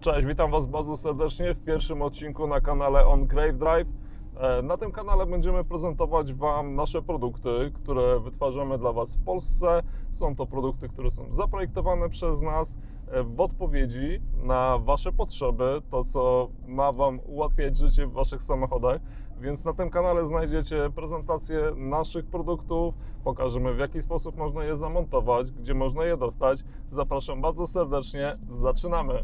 Cześć, witam Was bardzo serdecznie w pierwszym odcinku na kanale On Crave Drive. E, Na tym kanale będziemy prezentować Wam nasze produkty, które wytwarzamy dla Was w Polsce. Są to produkty, które są zaprojektowane przez nas e, w odpowiedzi na Wasze potrzeby, to co ma Wam ułatwiać życie w Waszych samochodach. Więc na tym kanale znajdziecie prezentację naszych produktów, pokażemy w jaki sposób można je zamontować, gdzie można je dostać. Zapraszam bardzo serdecznie, zaczynamy!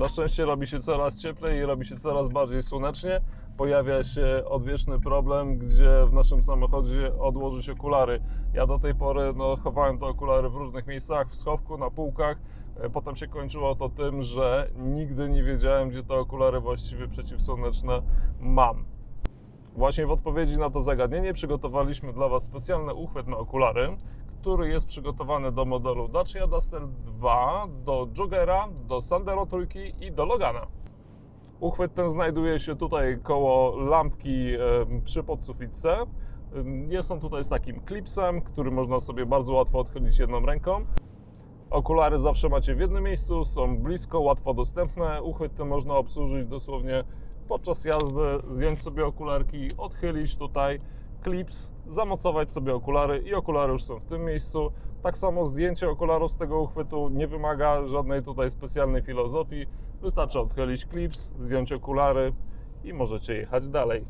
Na szczęście robi się coraz cieplej i robi się coraz bardziej słonecznie. Pojawia się odwieczny problem, gdzie w naszym samochodzie odłożyć okulary. Ja do tej pory no, chowałem te okulary w różnych miejscach, w schowku, na półkach. E, Potem się kończyło to tym, że nigdy nie wiedziałem, gdzie te okulary właściwie przeciwsłoneczne mam. Właśnie w odpowiedzi na to zagadnienie przygotowaliśmy dla Was specjalny uchwyt na okulary, który jest przygotowany do modelu Dacia Duster 2, do Jogera, do Sandero trójki i do Logana. Uchwyt ten znajduje się tutaj koło lampki przy podsufitce. Jest on tutaj z takim klipsem, który można sobie bardzo łatwo odchylić jedną ręką. Okulary zawsze macie w jednym miejscu, są blisko, łatwo dostępne. Uchwyt ten można obsłużyć dosłownie podczas jazdy, zdjąć sobie okularki, odchylić tutaj klips, zamocować sobie okulary i okulary już są w tym miejscu. Tak samo zdjęcie okularów z tego uchwytu nie wymaga żadnej tutaj specjalnej filozofii. Wystarczy odchylić klips, zdjąć okulary i możecie jechać dalej.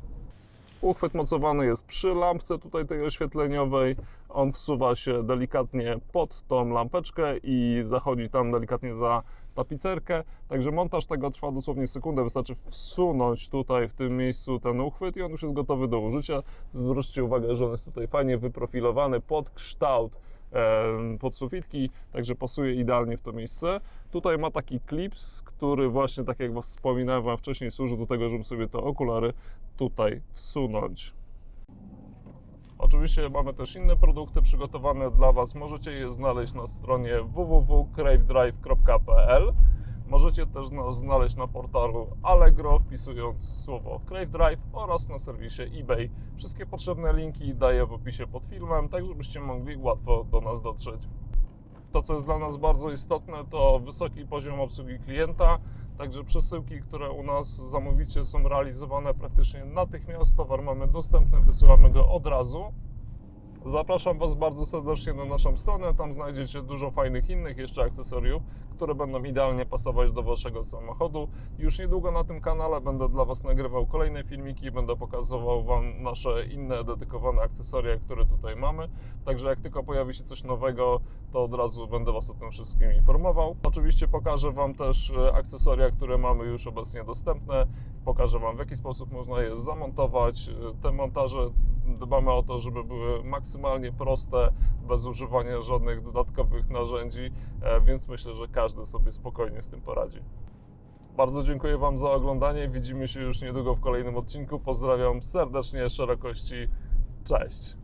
Uchwyt mocowany jest przy lampce tutaj tej oświetleniowej. On wsuwa się delikatnie pod tą lampeczkę i zachodzi tam delikatnie za tapicerkę. Także montaż tego trwa dosłownie sekundę. Wystarczy wsunąć tutaj w tym miejscu ten uchwyt i on już jest gotowy do użycia. Zwróćcie uwagę, że on jest tutaj fajnie wyprofilowany pod kształt podsufitki, także pasuje idealnie w to miejsce. Tutaj ma taki klips, który właśnie, tak jak wspominałem Wam wcześniej, służy do tego, żeby sobie te okulary tutaj wsunąć. Oczywiście mamy też inne produkty przygotowane dla Was. Możecie je znaleźć na stronie www.cravedrive.pl. Możecie też nas znaleźć na portalu Allegro, wpisując słowo Crave Drive oraz na serwisie eBay. Wszystkie potrzebne linki daję w opisie pod filmem, tak żebyście mogli łatwo do nas dotrzeć. To, co jest dla nas bardzo istotne, to wysoki poziom obsługi klienta. Także przesyłki, które u nas zamówicie, są realizowane praktycznie natychmiast. Towar mamy dostępny, wysyłamy go od razu. Zapraszam Was bardzo serdecznie na naszą stronę. Tam znajdziecie dużo fajnych innych jeszcze akcesoriów, które będą idealnie pasować do Waszego samochodu. Już niedługo na tym kanale będę dla Was nagrywał kolejne filmiki, będę pokazywał Wam nasze inne dedykowane akcesoria, które tutaj mamy. Także jak tylko pojawi się coś nowego, to od razu będę Was o tym wszystkim informował. Oczywiście pokażę Wam też e, akcesoria, które mamy już obecnie dostępne. Pokażę Wam w jaki sposób można je zamontować. E, Te montaże dbamy o to, żeby były maksymalnie proste, bez używania żadnych dodatkowych narzędzi, e, więc myślę, że każdy sobie spokojnie z tym poradzi. Bardzo dziękuję Wam za oglądanie. Widzimy się już niedługo w kolejnym odcinku. Pozdrawiam serdecznie, szerokości. Cześć.